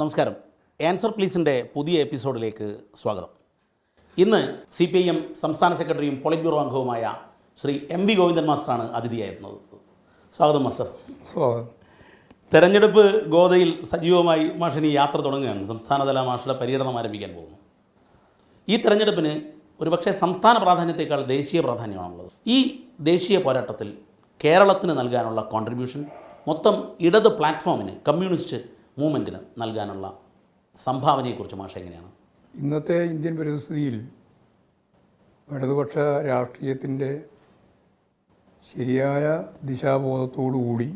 നമസ്കാരം. ആൻസർ പ്ലീസിന്റെ പുതിയ എപ്പിസോഡിലേക്ക് സ്വാഗതം. ഇന്ന് സി പി ഐ എം സംസ്ഥാന സെക്രട്ടറിയും പൊളിറ്റ് ബ്യൂറോ അംഗവുമായ ശ്രീ എം വി ഗോവിന്ദൻ മാസ്റ്ററാണ് അതിഥിയായിരുന്നത്. സ്വാഗതം മാസ്റ്റർ. സ്വാഗതം. തെരഞ്ഞെടുപ്പ് ഗോതയിൽ സജീവമായി മാഷിനി യാത്ര തുടങ്ങുകയാണ്. സംസ്ഥാനതല മാഷുടെ പര്യടനം ആരംഭിക്കാൻ പോകുന്നു. ഈ തെരഞ്ഞെടുപ്പിന് ഒരുപക്ഷെ സംസ്ഥാന പ്രാധാന്യത്തേക്കാൾ ദേശീയ പ്രാധാന്യമാണുള്ളത്. ഈ ദേശീയ പോരാട്ടത്തിൽ കേരളത്തിന് നൽകാനുള്ള കോൺട്രിബ്യൂഷൻ മൊത്തം ഇടത് പ്ലാറ്റ്ഫോമിന് കമ്മ്യൂണിസ്റ്റ് മൂവ്മെന്റിന് നൽകാനുള്ള സംഭാവനയെക്കുറിച്ച് മാഷ എങ്ങനെയാണ്? ഇന്നത്തെ ഇന്ത്യൻ പരിസ്ഥിതിയിൽ ഇടതുപക്ഷ രാഷ്ട്രീയത്തിന്റെ ശരിയായ ദിശാബോധത്തോടുകൂടി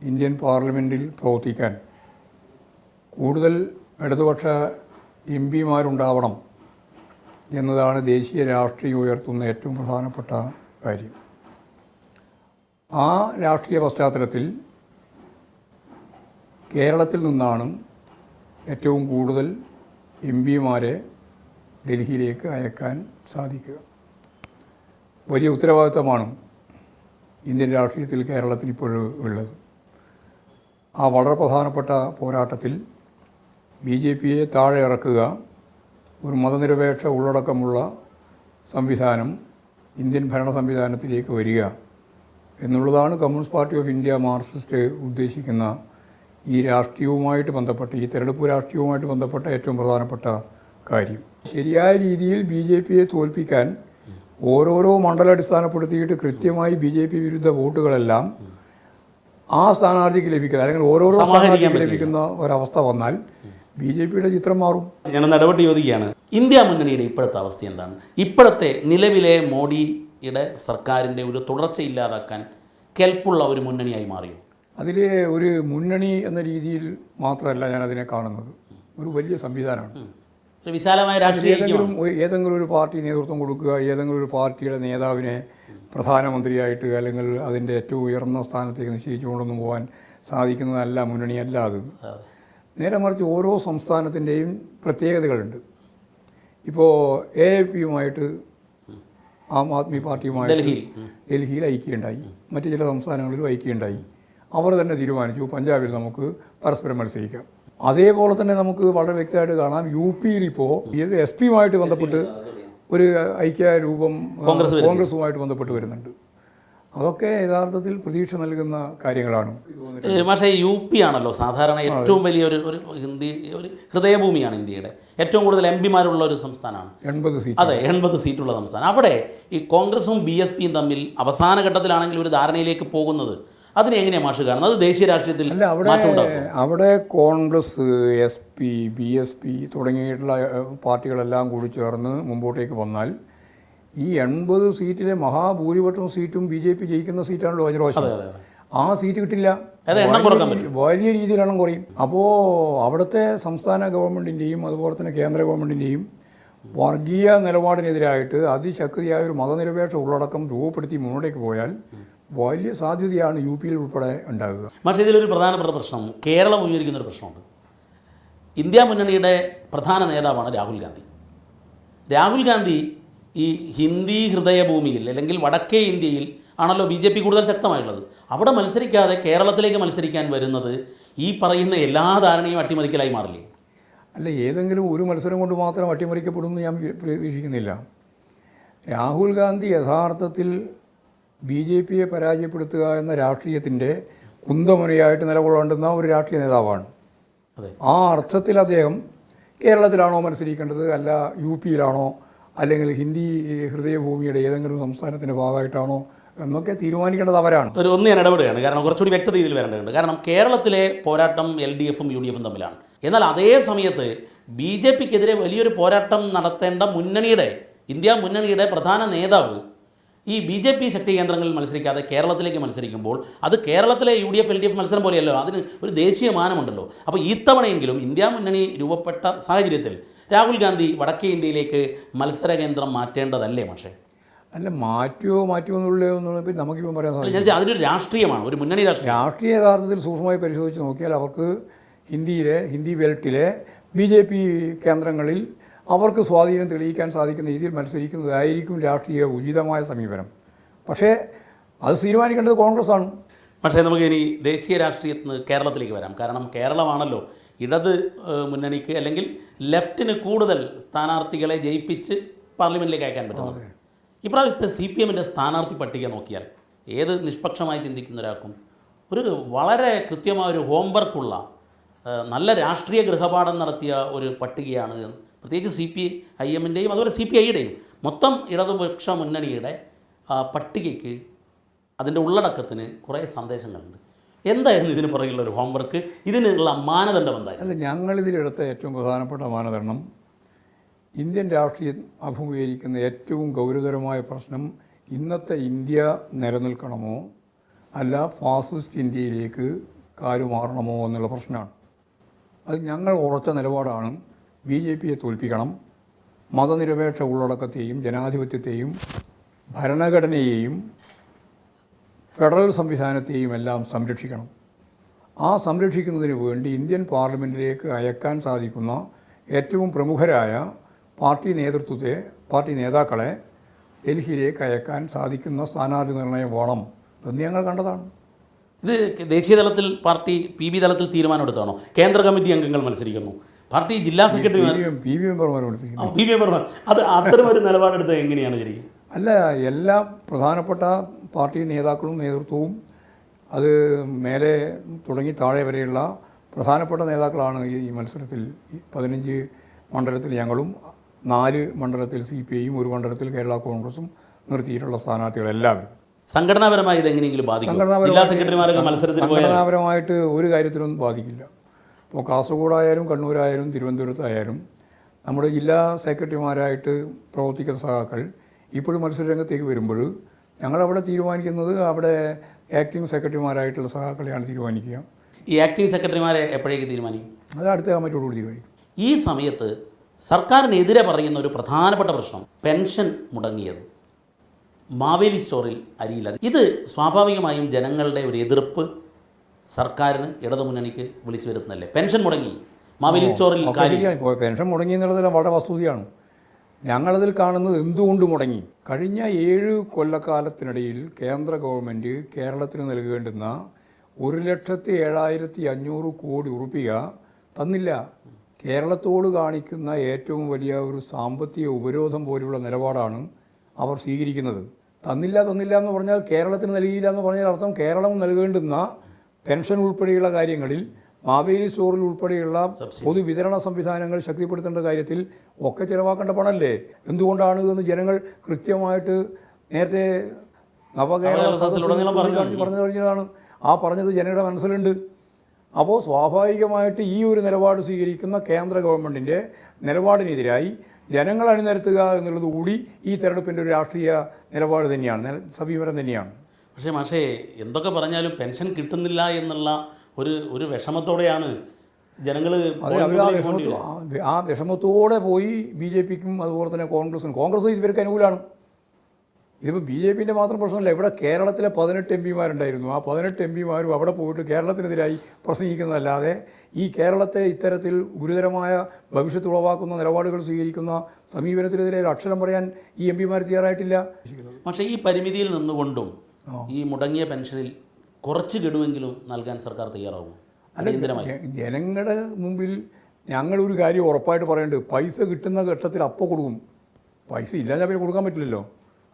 ഇന്ത്യൻ പാർലമെന്റിൽ പ്രവർത്തിക്കാൻ കൂടുതൽ ഇടതുപക്ഷ എം പിമാരുണ്ടാവണം എന്നതാണ് ദേശീയ രാഷ്ട്രീയം ഉയർത്തുന്ന ഏറ്റവും പ്രധാനപ്പെട്ട കാര്യം. ആ രാഷ്ട്രീയ പശ്ചാത്തലത്തിൽ കേരളത്തിൽ നിന്നാണ് ഏറ്റവും കൂടുതൽ എം പിമാരെ ഡൽഹിയിലേക്ക് അയക്കാൻ സാധിക്കുക. വലിയ ഉത്തരവാദിത്തമാണ് ഇന്ത്യൻ രാഷ്ട്രീയത്തിൽ കേരളത്തിന് ഇപ്പോൾ ഉള്ളത്. ആ വളരെ പ്രധാനപ്പെട്ട പോരാട്ടത്തിൽ ബി ജെ പിയെ താഴെ ഇറക്കുക ഒരു മതനിരപേക്ഷ ഉള്ളടക്കമുള്ള സംവിധാനം ഇന്ത്യൻ ഭരണ സംവിധാനത്തിലേക്ക് വരിക എന്നുള്ളതാണ് communist party of India Marxist ഉദ്ദേശിക്കുന്ന ഈ രാഷ്ട്രീയവുമായിട്ട് ബന്ധപ്പെട്ട ഈ തെരഞ്ഞെടുപ്പ് രാഷ്ട്രീയവുമായിട്ട് ബന്ധപ്പെട്ട ഏറ്റവും പ്രധാനപ്പെട്ട കാര്യം. ശരിയായ രീതിയിൽ ബി ജെ പിയെ തോൽപ്പിക്കാൻ ഓരോരോ മണ്ഡലം അടിസ്ഥാനപ്പെടുത്തിയിട്ട് കൃത്യമായി ബി ജെ പി വിരുദ്ധ വോട്ടുകളെല്ലാം ആ സ്ഥാനാർത്ഥിക്ക് ലഭിക്കുന്ന അല്ലെങ്കിൽ ഓരോരോ സ്ഥാനാർത്ഥിക്ക് ലഭിക്കുന്ന ഒരവസ്ഥ വന്നാൽ ബി ജെ പിയുടെ ചിത്രം മാറും. ഞാൻ നടപടി ചോദിക്കുകയാണ് ഇന്ത്യ മുന്നണിയുടെ ഇപ്പോഴത്തെ അവസ്ഥ എന്താണ്? ഇപ്പോഴത്തെ നിലവിലെ മോഡിയുടെ സർക്കാരിന്റെ ഒരു തുടർച്ച ഇല്ലാതാക്കാൻ കെൽപ്പുള്ള ഒരു മുന്നണിയായി മാറിയോ? അതിൽ ഒരു മുന്നണി എന്ന രീതിയിൽ മാത്രമല്ല ഞാൻ അതിനെ കാണുന്നത്. ഒരു വലിയ സംവിധാനമാണ്. വിശാലമായ രാഷ്ട്രീയ ഏതെങ്കിലും ഒരു ഏതെങ്കിലും ഒരു പാർട്ടി നേതൃത്വം കൊടുക്കുക ഏതെങ്കിലും ഒരു പാർട്ടിയുടെ നേതാവിനെ പ്രധാനമന്ത്രിയായിട്ട് അല്ലെങ്കിൽ അതിന്റെ ഏറ്റവും ഉയർന്ന സ്ഥാനത്തേക്ക് നിശ്ചയിച്ചു കൊണ്ടൊന്നും പോകാൻ സാധിക്കുന്നതല്ല മുന്നണിയല്ല അത്. നേരെ മറിച്ച് ഓരോ സംസ്ഥാനത്തിന്റെയും പ്രത്യേകതകളുണ്ട്. ഇപ്പോൾ എ എ പിയുമായിട്ട് ആം ആദ്മി പാർട്ടിയുമായിട്ട് ഡൽഹിയിൽ. ഡൽഹിയിൽ ഐക്യമുണ്ടായി. മറ്റു ചില സംസ്ഥാനങ്ങളിലും ഐക്യമുണ്ടായി. അവർ തന്നെ തീരുമാനിച്ചു. പഞ്ചാബിൽ നമുക്ക് പരസ്പരം മത്സരിക്കാം. അതേപോലെ തന്നെ നമുക്ക് വളരെ വ്യക്തമായിട്ട് കാണാം. യു പിയിൽ ഇപ്പോൾ ഇത് എസ് പിയുമായിട്ട് ബന്ധപ്പെട്ട് ഒരു ഐക്യ രൂപം കോൺഗ്രസുമായിട്ട് ബന്ധപ്പെട്ട് വരുന്നുണ്ട്. അതൊക്കെ യഥാർത്ഥത്തിൽ പ്രതീക്ഷ നൽകുന്ന കാര്യങ്ങളാണ്. പക്ഷേ യു പി ആണല്ലോ സാധാരണ ഏറ്റവും വലിയ ഒരു ഒരു ഹിന്ദി ഒരു ഹൃദയഭൂമിയാണ് ഇന്ത്യയുടെ. ഏറ്റവും കൂടുതൽ എം പിമാരുള്ള ഒരു സംസ്ഥാനമാണ്. എൺപത് സീറ്റ്. അതെ എൺപത് സീറ്റുള്ള സംസ്ഥാനം. അവിടെ ഈ കോൺഗ്രസും ബി എസ് പിയും തമ്മിൽ അവസാന ഘട്ടത്തിലാണെങ്കിൽ ഒരു ധാരണയിലേക്ക് പോകുന്നത് അതിനെ എങ്ങനെയാണ് മാഷ് കാണുന്നത്? അത് ദേശീയ രാഷ്ട്രീയത്തിൽ അല്ല അവിടെ അവിടെ Congress S P B S P തുടങ്ങിയിട്ടുള്ള പാർട്ടികളെല്ലാം കൂടി ചേർന്ന് മുമ്പോട്ടേക്ക് വന്നാൽ ഈ എൺപത് സീറ്റിലെ മഹാഭൂരിപക്ഷം സീറ്റും ബി ജെ പി ജയിക്കുന്ന സീറ്റാണല്ലോ കഴിഞ്ഞ പ്രാവശ്യം. ആ സീറ്റ് കിട്ടില്ല. വലിയ രീതിയിലെണ്ണം വലിയ രീതിയിൽ എണ്ണം കുറയും. അപ്പോൾ അവിടുത്തെ സംസ്ഥാന ഗവൺമെന്റിന്റെയും അതുപോലെ തന്നെ കേന്ദ്ര ഗവൺമെന്റിന്റെയും വർഗീയ നിലപാടിനെതിരായിട്ട് അതിശക്തിയായ ഒരു മതനിരപേക്ഷ ഉള്ളടക്കം രൂപപ്പെടുത്തി മുന്നോട്ടേക്ക് പോയാൽ വലിയ സാധ്യതയാണ് യു പിയിൽ ഉൾപ്പെടെ ഉണ്ടാകുക മറ്റേ ഇതിലൊരു പ്രധാനപ്പെട്ട പ്രശ്നം കേരളം ഉയർക്കുന്ന ഒരു പ്രശ്നമുണ്ട്. ഇന്ത്യ മുന്നണിയുടെ പ്രധാന നേതാവാണ് രാഹുൽ ഗാന്ധി. രാഹുൽ ഗാന്ധി ഈ ഹിന്ദി ഹൃദയഭൂമിയിൽ അല്ലെങ്കിൽ വടക്കേ ഇന്ത്യയിൽ ആണല്ലോ ബി ജെ പി കൂടുതൽ ശക്തമായുള്ളത്. അവിടെ മത്സരിക്കാതെ കേരളത്തിലേക്ക് മത്സരിക്കാൻ വരുന്നത് ഈ പറയുന്ന എല്ലാ ധാരണയും അട്ടിമറിക്കലായി മാറില്ലേ? അല്ല ഏതെങ്കിലും ഒരു മത്സരം കൊണ്ട് മാത്രം അട്ടിമറിക്കപ്പെടുമെന്ന് ഞാൻ പ്രതീക്ഷിക്കുന്നില്ല രാഹുൽ ഗാന്ധി യഥാർത്ഥത്തിൽ ബി ജെ പിയെ പരാജയപ്പെടുത്തുക എന്ന രാഷ്ട്രീയത്തിന്റെ കുന്തമുനയായിട്ട് നിലകൊള്ളേണ്ടുന്ന ഒരു രാഷ്ട്രീയ നേതാവാണ്. അതെ. ആ അർത്ഥത്തിൽ അദ്ദേഹം കേരളത്തിലാണോ മത്സരിക്കേണ്ടത്? അല്ല യു പിയിലാണോ? അല്ലെങ്കിൽ ഹിന്ദി ഹൃദയഭൂമിയുടെ ഏതെങ്കിലും സംസ്ഥാനത്തിന്റെ ഭാഗമായിട്ടാണോ എന്നൊക്കെ തീരുമാനിക്കേണ്ടത് അവരാണ്. ഒരു ഒന്ന് ഞാൻ ഇടപെടുകയാണ്. കാരണം കുറച്ചുകൂടി വ്യക്തത ഇതിൽ വരേണ്ടതുണ്ട്. കാരണം കേരളത്തിലെ പോരാട്ടം എൽ ഡി എഫും യു ഡി എഫും തമ്മിലാണ്. എന്നാൽ അതേ സമയത്ത് ബി ജെ പിക്കെതിരെ വലിയൊരു പോരാട്ടം നടത്തേണ്ട മുന്നണിയുടെ ഇന്ത്യ മുന്നണിയുടെ പ്രധാന നേതാവ് ഈ ബി ജെ പി ശക്തി കേന്ദ്രങ്ങളിൽ മത്സരിക്കാതെ കേരളത്തിലേക്ക് മത്സരിക്കുമ്പോൾ അത് കേരളത്തിലെ U D F L D F മത്സരം പോലെയല്ലോ. അതിന് ഒരു ദേശീയ മാനമുണ്ടല്ലോ. അപ്പോൾ ഇത്തവണയെങ്കിലും ഇന്ത്യ മുന്നണി രൂപപ്പെട്ട സാഹചര്യത്തിൽ രാഹുൽ ഗാന്ധി വടക്കേ ഇന്ത്യയിലേക്ക് മത്സര കേന്ദ്രം മാറ്റേണ്ടതല്ലേ പക്ഷേ അല്ല മാറ്റുമോ മാറ്റുമോ എന്നുള്ള എന്നുള്ളത് നമുക്കിപ്പോൾ പറയാൻ സാധിക്കും അതിനൊരു രാഷ്ട്രീയമാണ് ഒരു മുന്നണി രാഷ്ട്രീയം. രാഷ്ട്രീയ യഥാർത്ഥത്തിൽ സൂക്ഷ്മമായി പരിശോധിച്ച് നോക്കിയാൽ അവർക്ക് ഹിന്ദിയിലെ ഹിന്ദി ബെൽറ്റിലെ ബി ജെ പി കേന്ദ്രങ്ങളിൽ അവർക്ക് സ്വാധീനം തെളിയിക്കാൻ സാധിക്കുന്ന രീതിയിൽ മത്സരിക്കുന്നതായിരിക്കും രാഷ്ട്രീയ ഉചിതമായ സമീപനം. പക്ഷേ അത് തീരുമാനിക്കേണ്ടത് കോൺഗ്രസ്സാണ്. പക്ഷേ നമുക്ക് ഇനി ദേശീയ രാഷ്ട്രീയത്തിൽ നിന്ന് കേരളത്തിലേക്ക് വരാം. കാരണം കേരളമാണല്ലോ ഇടത് മുന്നണിക്ക് അല്ലെങ്കിൽ ലെഫ്റ്റിന് കൂടുതൽ സ്ഥാനാർത്ഥികളെ ജയിപ്പിച്ച് പാർലമെന്റിലേക്ക് അയക്കാൻ പറ്റുന്നത്. ഇപ്രാവശ്യത്തെ സി പി എമ്മിന്റെ സ്ഥാനാർത്ഥി പട്ടിക നോക്കിയാൽ ഏത് നിഷ്പക്ഷമായി ചിന്തിക്കുന്ന ഒരാൾക്കും ഒരു വളരെ കൃത്യമായ ഒരു ഹോംവർക്കുള്ള നല്ല രാഷ്ട്രീയ ഗൃഹപാഠം നടത്തിയ ഒരു പട്ടികയാണ് പ്രത്യേകിച്ച് സി പി ഐ എമ്മിന്റെയും അതുപോലെ സി പി ഐയുടെയും മൊത്തം ഇടതുപക്ഷ മുന്നണിയുടെ പട്ടികയ്ക്ക് അതിന്റെ ഉള്ളടക്കത്തിന് കുറേ സന്ദേശങ്ങളുണ്ട്. എന്തായിരുന്നു ഇതിന് പുറകിലുള്ള ഒരു ഹോംവർക്ക് ഇതിനുള്ള മാനദണ്ഡം എന്തായിരുന്നു? അല്ല ഞങ്ങളിതിലെടുത്ത ഏറ്റവും പ്രധാനപ്പെട്ട മാനദണ്ഡം ഇന്ത്യൻ രാഷ്ട്രീയം അഭിമുഖീകരിക്കുന്ന ഏറ്റവും ഗൗരവതരമായ പ്രശ്നം ഇന്നത്തെ ഇന്ത്യ നിലനിൽക്കണമോ അല്ല ഫാസിസ്റ്റ് ഇന്ത്യയിലേക്ക് കാലുമാറണമോ എന്നുള്ള പ്രശ്നമാണ്. അത് ഞങ്ങൾ ഉറച്ച നിലപാടാണ്. ബി ജെ പിയെ തോൽപ്പിക്കണം. മതനിരപേക്ഷ ഉള്ളടക്കത്തെയും ജനാധിപത്യത്തെയും ഭരണഘടനയെയും ഫെഡറൽ സംവിധാനത്തെയും എല്ലാം സംരക്ഷിക്കണം. ആ സംരക്ഷിക്കുന്നതിന് വേണ്ടി ഇന്ത്യൻ പാർലമെന്റിലേക്ക് അയക്കാൻ സാധിക്കുന്ന ഏറ്റവും പ്രമുഖരായ പാർട്ടി നേതൃത്വത്തെ പാർട്ടി നേതാക്കളെ ഡൽഹിയിലേക്ക് അയക്കാൻ സാധിക്കുന്ന സ്ഥാനാർത്ഥി നിർണയം വേണം എന്ന് ഞങ്ങൾ കണ്ടതാണ്. ഇത് ദേശീയ തലത്തിൽ പാർട്ടി പി ബി തലത്തിൽ തീരുമാനമെടുത്താണോ? കേന്ദ്ര കമ്മിറ്റി അംഗങ്ങൾ മത്സരിക്കുന്നു. പാർട്ടി ജില്ലാ secretary P V M P V അത് അത്തരം ഒരു നിലപാടെടുത്ത് എങ്ങനെയാണ് ശരിക്കും? അല്ല എല്ലാ പ്രധാനപ്പെട്ട പാർട്ടി നേതാക്കളും നേതൃത്വവും അത് മേലെ തുടങ്ങി താഴെ വരെയുള്ള പ്രധാനപ്പെട്ട നേതാക്കളാണ് ഈ മത്സരത്തിൽ പതിനഞ്ച് മണ്ഡലത്തിൽ ഞങ്ങളും നാല് മണ്ഡലത്തിൽ സി പി ഐയും ഒരു മണ്ഡലത്തിൽ കേരള കോൺഗ്രസും നിർത്തിയിട്ടുള്ള സ്ഥാനാർത്ഥികളെല്ലാവരും. സംഘടനാപരമായി ഇത് എങ്ങനെയെങ്കിലും ബാധിക്കും സംഘടനാപരമായിട്ട് ഒരു കാര്യത്തിലൊന്നും ബാധിക്കില്ല. ഇപ്പോൾ കാസർഗോഡായാലും കണ്ണൂരായാലും തിരുവനന്തപുരത്തായാലും നമ്മുടെ ജില്ലാ സെക്രട്ടറിമാരായിട്ട് പ്രവർത്തിക്കുന്ന സഹാക്കൾ ഇപ്പോഴും മത്സരരംഗത്തേക്ക് വരുമ്പോൾ ഞങ്ങളവിടെ തീരുമാനിക്കുന്നത് അവിടെ ആക്ടിംഗ് സെക്രട്ടറിമാരായിട്ടുള്ള സഹാക്കളെയാണ് തീരുമാനിക്കുക. ഈ ആക്ടിംഗ് സെക്രട്ടറിമാരെ എപ്പോഴേക്ക് തീരുമാനിക്കും? അത് അടുത്ത കമ്മിറ്റിയോടുകൂടി തീരുമാനിക്കും. ഈ സമയത്ത് സർക്കാരിനെതിരെ പറയുന്ന ഒരു പ്രധാനപ്പെട്ട പ്രശ്നം പെൻഷൻ മുടങ്ങിയത്. മാവേലി സ്റ്റോറിൽ അരിയില്ല. ഇത് സ്വാഭാവികമായും ജനങ്ങളുടെ ഒരു എതിർപ്പ് സർക്കാരിന് ഇടതുമുന്നണിക്ക് വിളിച്ചു വരുത്തുന്നല്ലേ പെൻഷൻ മുടങ്ങി. മാവേലി സ്റ്റോറിൽ പെൻഷൻ മുടങ്ങി എന്നുള്ളതിൽ വളരെ വസ്തുതയാണ്. ഞങ്ങളതിൽ കാണുന്നത് എന്തുകൊണ്ട് മുടങ്ങി? കഴിഞ്ഞ ഏഴ് കൊല്ലക്കാലത്തിനിടയിൽ കേന്ദ്ര ഗവൺമെന്റ് കേരളത്തിന് നൽകേണ്ടുന്ന ഒരു ലക്ഷത്തി ഏഴായിരത്തി അഞ്ഞൂറ് കോടി ഉറുപ്പിക തന്നില്ല. കേരളത്തോട് കാണിക്കുന്ന ഏറ്റവും വലിയ ഒരു സാമ്പത്തിക ഉപരോധം പോലുള്ള നിലപാടാണ് അവർ സ്വീകരിക്കുന്നത്. തന്നില്ല തന്നില്ല എന്ന് പറഞ്ഞാൽ കേരളത്തിന് നൽകിയില്ല എന്ന് പറഞ്ഞാൽ അർത്ഥം കേരളം നൽകേണ്ടുന്ന പെൻഷൻ ഉൾപ്പെടെയുള്ള കാര്യങ്ങളിൽ മാവേലി സ്റ്റോറിൽ ഉൾപ്പെടെയുള്ള പൊതുവിതരണ സംവിധാനങ്ങൾ ശക്തിപ്പെടുത്തേണ്ട കാര്യത്തിൽ ഒക്കെ ചിലവാക്കേണ്ട പണമല്ലേ എന്തുകൊണ്ടാണ് എന്ന് ജനങ്ങൾ കൃത്യമായിട്ട് നേരത്തെ നവകേരള പറഞ്ഞു. കഴിഞ്ഞതാണ്. ആ പറഞ്ഞത് ജനങ്ങളുടെ മനസ്സിലുണ്ട്. അപ്പോൾ സ്വാഭാവികമായിട്ട് ഈ ഒരു നിലപാട് സ്വീകരിക്കുന്ന കേന്ദ്ര ഗവൺമെന്റിന്റെ നിലപാടിനെതിരായി ജനങ്ങൾ അണിനിരത്തുക എന്നുള്ളത് കൂടി ഈ തെരഞ്ഞെടുപ്പിന്റെ ഒരു രാഷ്ട്രീയ നിലപാട് തന്നെയാണ് സമീപനം തന്നെയാണ്. പക്ഷേ മാഷേ എന്തൊക്കെ പറഞ്ഞാലും പെൻഷൻ കിട്ടുന്നില്ല എന്നുള്ള ഒരു ഒരു വിഷമത്തോടെയാണ് ജനങ്ങൾ ആ വിഷമത്തോടെ പോയി ബി ജെ പിക്കും അതുപോലെ തന്നെ കോൺഗ്രസിനും കോൺഗ്രസ് ഇവർക്ക് അനുകൂലമാണ് ഇതിപ്പോൾ ബി ജെ പിന്റെ മാത്രം പ്രശ്നമല്ല ഇവിടെ കേരളത്തിലെ പതിനെട്ട് എം പിമാരുണ്ടായിരുന്നു. ആ പതിനെട്ട് എം പിമാരും അവിടെ പോയിട്ട് കേരളത്തിനെതിരായി പ്രസംഗിക്കുന്നതല്ലാതെ ഈ കേരളത്തെ ഇത്തരത്തിൽ ഗുരുതരമായ ഭവിഷ്യത്ത് ഉളവാക്കുന്ന നിലപാടുകൾ സ്വീകരിക്കുന്ന സമീപനത്തിനെതിരെ ഒരു അക്ഷരം പറയാൻ ഈ എം പിമാർ തയ്യാറായിട്ടില്ല. പക്ഷേ ഈ പരിമിതിയിൽ നിന്നുകൊണ്ടും ഈ മുടങ്ങിയ പെൻഷനിൽ കുറച്ച് ഗഡുവെങ്കിലും നൽകാൻ സർക്കാർ തയ്യാറാവും അടിയന്തരമായി. ജനങ്ങളുടെ മുമ്പിൽ ഞങ്ങളൊരു കാര്യം ഉറപ്പായിട്ട് പറയുന്നുണ്ട് പൈസ കിട്ടുന്ന ഘട്ടത്തിൽ അപ്പോൾ കൊടുക്കും. പൈസ ഇല്ലാതെ പിന്നെ കൊടുക്കാൻ പറ്റില്ലല്ലോ.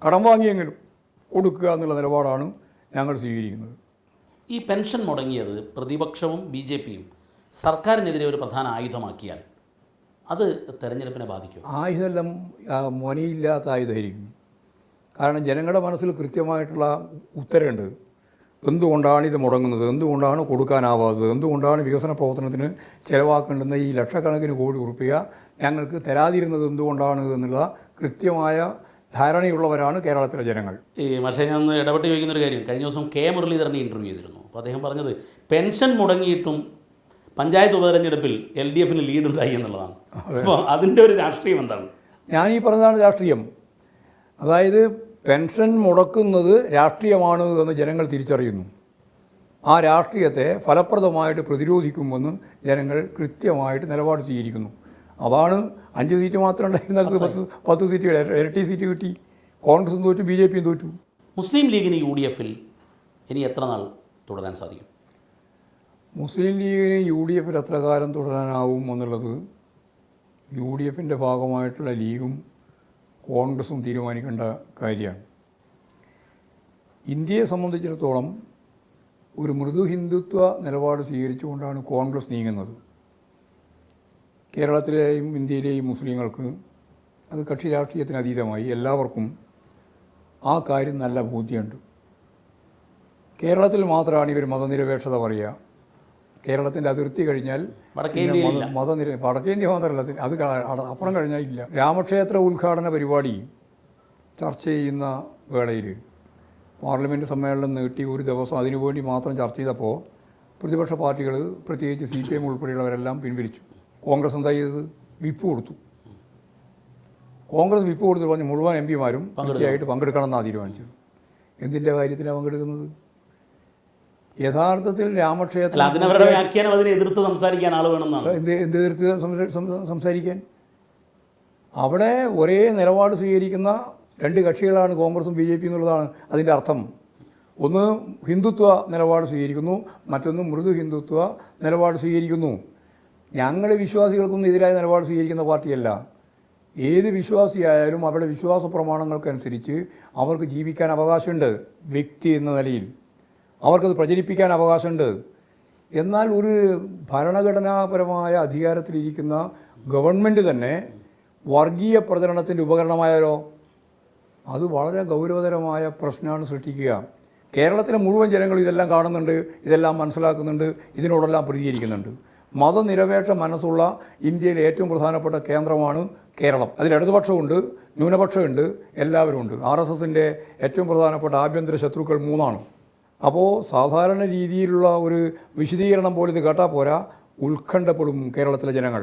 കടം വാങ്ങിയെങ്കിലും കൊടുക്കുക എന്നുള്ള നിലപാടാണ് ഞങ്ങൾ സ്വീകരിക്കുന്നത്. ഈ പെൻഷൻ മുടങ്ങിയത് പ്രതിപക്ഷവും ബി ജെ പിയും സർക്കാരിനെതിരെ ഒരു പ്രധാന ആയുധമാക്കിയാൽ അത് തെരഞ്ഞെടുപ്പിനെ ബാധിക്കും. ആയുധമെല്ലാം മൊനയില്ലാത്ത ആയുധമായിരിക്കും. കാരണം ജനങ്ങളുടെ മനസ്സിൽ കൃത്യമായിട്ടുള്ള ഉത്തരമുണ്ട് എന്തുകൊണ്ടാണ് ഇത് മുടങ്ങുന്നത്? എന്തുകൊണ്ടാണ് കൊടുക്കാനാവാത്തത്? എന്തുകൊണ്ടാണ് വികസന പ്രവർത്തനത്തിന് ചിലവാക്കേണ്ടുന്ന ഈ ലക്ഷക്കണക്കിന് കോടി ഉറുപ്പിക ഞങ്ങൾക്ക് തരാതിരുന്നത് എന്തുകൊണ്ടാണ് എന്നുള്ള കൃത്യമായ ധാരണയുള്ളവരാണ് കേരളത്തിലെ ജനങ്ങൾ. ഈ പക്ഷേ ഞാൻ ഇടപെട്ട് ചോദിക്കുന്ന ഒരു കാര്യം. കഴിഞ്ഞ ദിവസം കെ മുരളീധരനെ ഇന്റർവ്യൂ ചെയ്തിരുന്നു. അപ്പോൾ അദ്ദേഹം പറഞ്ഞത് പെൻഷൻ മുടങ്ങിയിട്ടും പഞ്ചായത്ത് ഉപതെരഞ്ഞെടുപ്പിൽ എൽ ഡി എഫിന് ലീഡ് ഉണ്ടായി എന്നുള്ളതാണ്. അപ്പോൾ അതിന്റെ ഒരു രാഷ്ട്രീയം എന്താണ്? ഞാൻ ഈ പറഞ്ഞതാണ് രാഷ്ട്രീയം. അതായത് പെൻഷൻ മുടക്കുന്നത് രാഷ്ട്രീയമാണ് എന്ന് ജനങ്ങൾ തിരിച്ചറിയുന്നു. ആ രാഷ്ട്രീയത്തെ ഫലപ്രദമായിട്ട് പ്രതിരോധിക്കുമെന്ന് ജനങ്ങൾ കൃത്യമായിട്ട് നിലപാട് സ്വീകരിക്കുന്നു. അതാണ് അഞ്ച് സീറ്റ് മാത്രം ഉണ്ടായിരുന്നത് പത്ത് പത്ത് സീറ്റ് ഇരട്ടി സീറ്റ് കിട്ടി. കോൺഗ്രസും തോറ്റു ബി ജെ പിയും തോറ്റു. മുസ്ലിം ലീഗിന് യു ഡി എഫിൽ ഇനി എത്ര നാൾ തുടരാൻ സാധിക്കും? മുസ്ലിം ലീഗിന് യു ഡി എഫിൽ എത്ര കാലം തുടരാനാവും എന്നുള്ളത് യു ഡി എഫിന്റെ ഭാഗമായിട്ടുള്ള ലീഗും കോൺഗ്രസും തീരുമാനിക്കേണ്ട കാര്യമാണ്. ഇന്ത്യയെ സംബന്ധിച്ചിടത്തോളം ഒരു മൃദു ഹിന്ദുത്വ നിലപാട് സ്വീകരിച്ചുകൊണ്ടാണ് കോൺഗ്രസ് നീങ്ങുന്നത്. കേരളത്തിലെയും ഇന്ത്യയിലെയും മുസ്ലിങ്ങൾക്ക് അത് കക്ഷി രാഷ്ട്രീയത്തിന് അതീതമായി എല്ലാവർക്കും ആ കാര്യം നല്ല ബോധ്യമുണ്ട്. കേരളത്തിൽ മാത്രമാണ് ഇവർ മതനിരപേക്ഷത പറയുക. കേരളത്തിന്റെ അതിർത്തി കഴിഞ്ഞാൽ മതനിര വടക്കേ ഇന്ത്യ മാത്രമല്ല അത് അപ്പുറം കഴിഞ്ഞാൽ ഇല്ല. രാമക്ഷേത്ര ഉദ്ഘാടന പരിപാടി ചർച്ച ചെയ്യുന്ന വേളയിൽ പാർലമെന്റ് സമ്മേളനം നീട്ടി ഒരു ദിവസം അതിനുവേണ്ടി മാത്രം ചർച്ച ചെയ്തപ്പോൾ പ്രതിപക്ഷ പാർട്ടികൾ പ്രത്യേകിച്ച് സി പി എം ഉൾപ്പെടെയുള്ളവരെല്ലാം പിൻവലിച്ചു. കോൺഗ്രസ് എന്താ ചെയ്തത്? വിപ്പ് കൊടുത്തു. കോൺഗ്രസ് വിപ്പ് കൊടുത്തു പറഞ്ഞ് മുഴുവൻ എം പിമാരും പങ്കെടുക്കണം. എന്നാണ് തീരുമാനിച്ചത്. എന്തിന്റെ കാര്യത്തിലാണ് പങ്കെടുക്കുന്നത്? യഥാർത്ഥത്തിൽ രാമക്ഷേത്രം അതിനവരുടെ വ്യാഖ്യാനം അതിനെ എതിർത്ത് സംസാരിക്കാൻ ആൾ വേണമെന്നാണ്. എതിർത്ത് സംസാ- സംസാ- സംസാരിക്കാൻ? അവിടെ ഒരേ നിലപാട് സ്വീകരിക്കുന്ന രണ്ട് കക്ഷികളാണ് കോൺഗ്രസും ബി ജെ പി എന്നുള്ളതാണ് അതിന്റെ അർത്ഥം. ഒന്ന് ഹിന്ദുത്വ നിലപാട് സ്വീകരിക്കുന്നു മറ്റൊന്ന് മൃദു ഹിന്ദുത്വ നിലപാട് സ്വീകരിക്കുന്നു. ഞങ്ങൾ വിശ്വാസികൾക്കൊന്നും എതിരായ നിലപാട് സ്വീകരിക്കുന്ന പാർട്ടിയല്ല. ഏത് വിശ്വാസിയായാലും അവരുടെ വിശ്വാസ പ്രമാണങ്ങൾക്കനുസരിച്ച് അവർക്ക് ജീവിക്കാൻ അവകാശമുണ്ട് വ്യക്തി എന്ന നിലയിൽ. അവർക്കത് പ്രചരിപ്പിക്കാൻ അവകാശമുണ്ട്. എന്നാൽ ഒരു ഭരണഘടനാപരമായ അധികാരത്തിലിരിക്കുന്ന ഗവൺമെന്റ് തന്നെ വർഗീയ പ്രചരണത്തിന്റെ ഉപകരണമായാലോ അത് വളരെ ഗൗരവതരമായ പ്രശ്നമാണ് സൃഷ്ടിക്കുക. കേരളത്തിലെ മുഴുവൻ ജനങ്ങൾ ഇതെല്ലാം കാണുന്നുണ്ട് ഇതെല്ലാം മനസ്സിലാക്കുന്നുണ്ട് ഇതിനോടെല്ലാം പ്രതികരിക്കുന്നുണ്ട്. മതനിരപേക്ഷ മനസ്സുള്ള ഇന്ത്യയിലെ ഏറ്റവും പ്രധാനപ്പെട്ട കേന്ദ്രമാണ് കേരളം. അതിൽ ഇടതുപക്ഷമുണ്ട് ന്യൂനപക്ഷമുണ്ട് എല്ലാവരുമുണ്ട്. ആർ എസ് എസിന്റെ ഏറ്റവും പ്രധാനപ്പെട്ട ആഭ്യന്തര ശത്രുക്കൾ മൂന്നാണ്. അപ്പോൾ സാധാരണ രീതിയിലുള്ള ഒരു വിശദീകരണം പോലെ ഇത് കേട്ടാൽ പോരാ. ഉത്കണ്ഠപ്പെടും കേരളത്തിലെ ജനങ്ങൾ.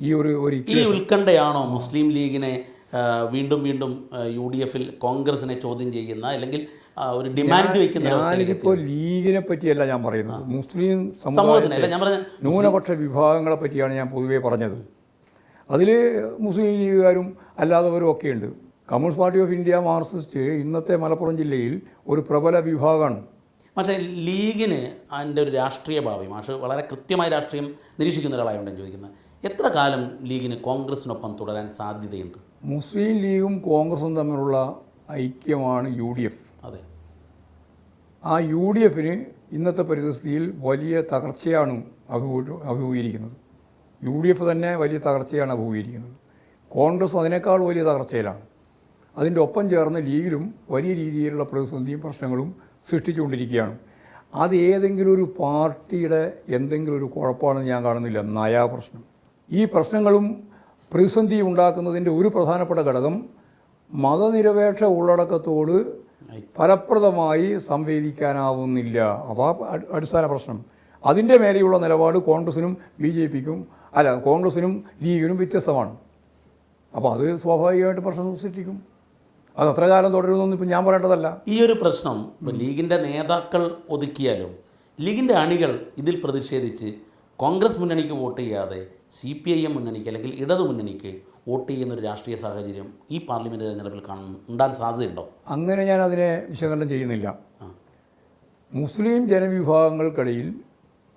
ഈ ഒരു ഒരു ഈ ഉത്കണ്ഠയാണോ മുസ്ലിം ലീഗിനെ വീണ്ടും വീണ്ടും യു ഡി എഫിൽ കോൺഗ്രസിനെ ചോദ്യം ചെയ്യുന്ന അല്ലെങ്കിൽ ഒരു ഡിമാൻഡ് വെക്കുന്ന ഞാനിതിപ്പോൾ ലീഗിനെ പറ്റിയല്ല ഞാൻ പറയുന്നത്. മുസ്ലിം സമൂഹത്തിന് ഞാൻ പറഞ്ഞ ന്യൂനപക്ഷ വിഭാഗങ്ങളെ പറ്റിയാണ് ഞാൻ പൊതുവേ പറഞ്ഞത്. അതിൽ മുസ്ലിം ലീഗുകാരും അല്ലാത്തവരും ഒക്കെയുണ്ട് communist party of India Marxist ഇന്നത്തെ മലപ്പുറം ജില്ലയിൽ ഒരു പ്രബല വിഭാഗമാണ്. പക്ഷേ ലീഗിന് അതിന്റെ ഒരു രാഷ്ട്രീയ ഭാവി മാഷ് വളരെ കൃത്യമായ രാഷ്ട്രീയം നിരീക്ഷിക്കുന്ന ഒരാളായതുകൊണ്ട് ഞാൻ ചോദിക്കുന്നത്. എത്ര കാലം ലീഗിന് കോൺഗ്രസിനൊപ്പം തുടരാൻ സാധ്യതയുണ്ട്? മുസ്ലിം ലീഗും കോൺഗ്രസും തമ്മിലുള്ള ഐക്യമാണ് യു ഡി എഫ്. അതെ. ആ യു ഡി എഫിന് ഇന്നത്തെ പരിതസ്ഥിതിയിൽ വലിയ തകർച്ചയാണ് അഭിമു അഭിമുഖീകരിക്കുന്നത്. യു ഡി എഫ് തന്നെ വലിയ തകർച്ചയാണ് അഭിമുഖീകരിക്കുന്നത്. കോൺഗ്രസ് അതിനേക്കാൾ വലിയ തകർച്ചയിലാണ്. അതിന്റെ ഒപ്പം ചേർന്ന ലീഗിലും വലിയ രീതിയിലുള്ള പ്രതിസന്ധിയും പ്രശ്നങ്ങളും സൃഷ്ടിച്ചുകൊണ്ടിരിക്കുകയാണ്. അത് ഏതെങ്കിലും ഒരു പാർട്ടിയുടെ എന്തെങ്കിലും ഒരു കുഴപ്പമാണെന്ന് ഞാൻ കാണുന്നില്ല. നയാ പ്രശ്നം. ഈ പ്രശ്നങ്ങളും പ്രതിസന്ധി ഉണ്ടാക്കുന്നതിന്റെ ഒരു പ്രധാനപ്പെട്ട ഘടകം മതനിരപേക്ഷ ഉള്ളടക്കത്തോട് ഫലപ്രദമായി സംവേദിക്കാനാവുന്നില്ല. അതാ അടി- അടിസ്ഥാന പ്രശ്നം. അതിന്റെ മേലെയുള്ള നിലപാട് കോൺഗ്രസിനും ബി ജെ പിക്കും അല്ല കോൺഗ്രസിനും ലീഗിനും വ്യത്യസ്തമാണ്. അപ്പോൾ അത് സ്വാഭാവികമായിട്ട് പ്രശ്നം സൃഷ്ടിക്കും. അത് അത്ര കാലം തുടരുമെന്നൊന്നും ഇപ്പം ഞാൻ പറയേണ്ടതല്ല. ഈ ഒരു പ്രശ്നം ലീഗിന്റെ നേതാക്കൾ ഒതുക്കിയാലും ലീഗിന്റെ അണികൾ ഇതിൽ പ്രതിഷേധിച്ച് കോൺഗ്രസ് മുന്നണിക്ക് വോട്ട് ചെയ്യാതെ സി പി ഐ എം മുന്നണിക്ക് അല്ലെങ്കിൽ ഇടതു മുന്നണിക്ക് വോട്ട് ചെയ്യുന്ന ഒരു രാഷ്ട്രീയ സാഹചര്യം ഈ പാർലമെന്റ് തെരഞ്ഞെടുപ്പിൽ കാണും ഉണ്ടാകാൻ സാധ്യതയുണ്ടോ? അങ്ങനെ ഞാൻ അതിനെ വിശകലനം ചെയ്യുന്നില്ല. മുസ്ലിം ജനവിഭാഗങ്ങൾക്കിടയിൽ